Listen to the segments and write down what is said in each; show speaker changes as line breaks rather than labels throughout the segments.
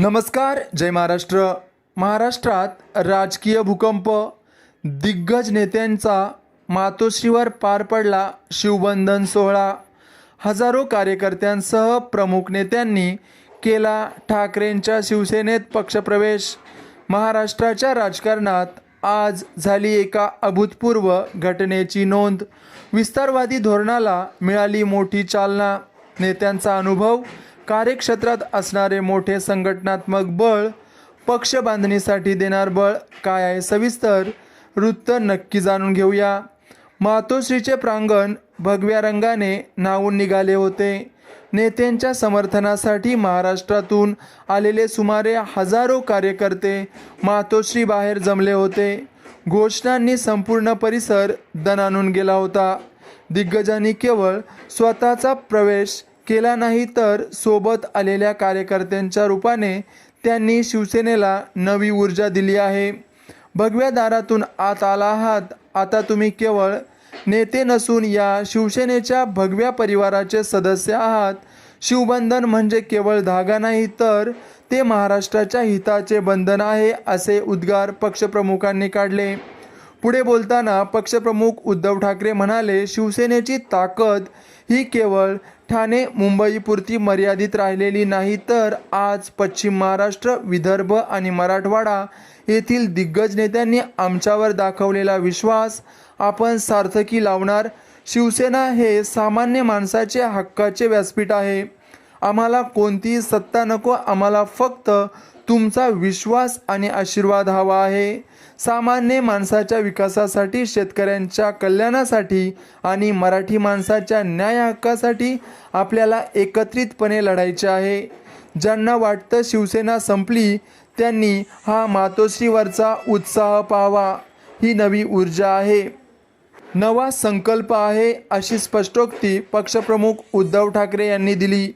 नमस्कार जय महाराष्ट्र. महाराष्ट्रात राजकीय भूकंप दिग्गज नेत्यांचा मातोश्रीवर पार पडला शिवबंधन सोहळा. हजारो कार्यकर्त्यांसह प्रमुख नेत्यांनी केला ठाकरेंच्या शिवसेनेत पक्षप्रवेश. महाराष्ट्राच्या राजकारणात आज झाली एका अभूतपूर्व घटनेची नोंद. विस्तारवादी धोरणाला मिळाली मोठी चालना. नेत्यांचा अनुभव कार्यक्षेत्रात असणारे मोठे संघटनात्मक बळ पक्ष बांधणीसाठी देणार बळ काय आहे सविस्तर वृत्त नक्की जाणून घेऊया. मातोश्रीचे प्रांगण भगव्या रंगाने नावून निघाले होते. नेत्यांच्या समर्थनासाठी महाराष्ट्रातून आलेले सुमारे हजारो कार्यकर्ते मातोश्री बाहेर जमले होते. घोषणांनी संपूर्ण परिसर दणानून गेला होता. दिग्गजांनी केवळ स्वतःचा प्रवेश केला नाही तर सोबत आलेल्या कार्यकर्त्यांच्या रूपाने त्यांनी शिवसेनेला नवी ऊर्जा दिली आहे. भगव्या दारातून आत आला आहात. आता तुम्ही केवळ नेते नसून या शिवसेनेच्या भगव्या परिवाराचे सदस्य आहात. शिवबंधन म्हणजे केवळ धागा नाही तर ते महाराष्ट्राच्या हिताचे बंधन आहे असे उद्गार पक्षप्रमुखांनी काढले. पुढे बोलताना पक्षप्रमुख उद्धव ठाकरे म्हणाले शिवसेनेची ताकद ही केवळ ठाणे मुंबईपुरती मर्यादित राहिलेली नाही तर आज पश्चिम महाराष्ट्र विदर्भ आणि मराठवाडा येथील दिग्गज नेत्यांनी आमच्यावर दाखवलेला विश्वास आपण सार्थकी लावणार. शिवसेना हे सामान्य माणसाचे हक्काचे व्यासपीठ आहे. आम्हाला कोणतीही सत्ता नको आम्हाला फक्त तुमचा विश्वास आणि आशीर्वाद हवा आहे. सामान्य माणसाच्या विकासासाठी शेतकऱ्यांच्या कल्याणासाठी आणि मराठी माणसाच्या न्याय हक्कासाठी आपल्याला एकत्रितपणे लढायचे आहे. ज्यांना वाटतं शिवसेना संपली त्यांनी हा मातोश्रीवरचा उत्साह पाहावा. ही नवी ऊर्जा आहे. नवा संकल्प आहे अशी स्पष्टोक्ती पक्षप्रमुख उद्धव ठाकरे यांनी दिली.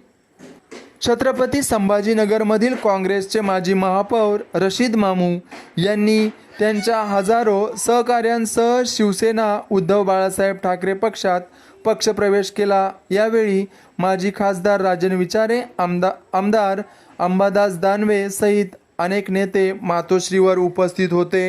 छत्रपती संभाजीनगरमधील काँग्रेसचे माजी महापौर रशीद मामू यांनी त्यांच्या हजारो सहकाऱ्यांसह शिवसेना उद्धव बाळासाहेब ठाकरे पक्षात पक्षप्रवेश केला. यावेळी माजी खासदार राजन विचारे आमदा आमदार अंबादास दानवे सहित अनेक नेते मातोश्रीवर उपस्थित होते.